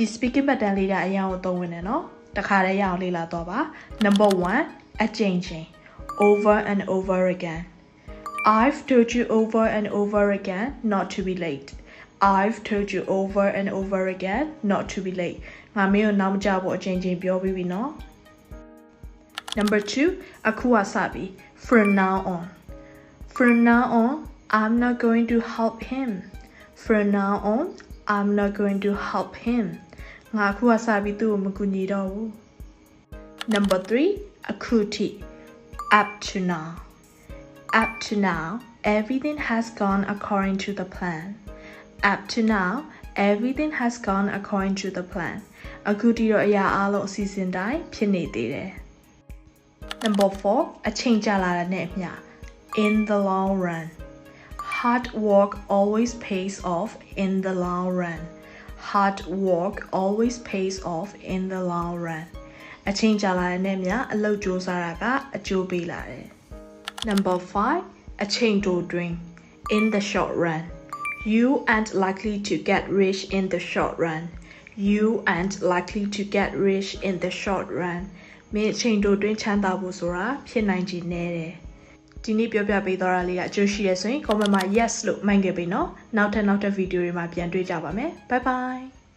ဒီ speaking pattern လေးကအရင်ကိုသုံးဝင်တယ်နော်တခါတည်းရအောင်လေ့လာတော့ပါ number 1အကျဉ်းချင်း over and over again I've told you over and over again not to be late I've told you over and over again not to be late ငါမင်းကိုနောက်မကြဖို့အချိန်ချင်းပြောပြီးပြီနော် Number 2အခုကစပြီ from now on From now on I'm not going to help him From now on I'm not going to help him ငါအခုကစပြီးသူ့ကိုမကူညီတော့ဘူး Number 3အခုထိ up to now Up to now everything has gone according to the plan Up to now everything has gone according to the plan အခုထိတော့အရာအလုံးအစီအစဉ်တိုင်းဖြစ်နေသေးတယ် Number 4အချိန်ကြာလာတဲ့နဲ့အမျှ in the long run hard work always pays off in the long run hard work always pays off in the long run အချိန်ကြာလာတဲ့နဲ့အမျှအလုပ်ကြိုးစားတာကအကျိုးပေးလာတယ် Number 5အချိန်တိုတွင် in the short run you aren't likely to get rich in the short run you aren't likely to get rich in the short run မင်းအချိန်တိုတွင်ချမ်းသာဖို့ဆိုတာဖြစ်နိုင်ခြေနည်းတယ် ဒီနေ့ပြောပြပေးသွားတာလေးကအကျိုးရှိရဆိုရင် comment မှာ yes လို့မှန်ခဲ့ပြီเนาะနောက်ထပ်နောက်ထပ်ဗီဒီယိုတွေမှာပြန်တွေ့ကြပါမယ် bye bye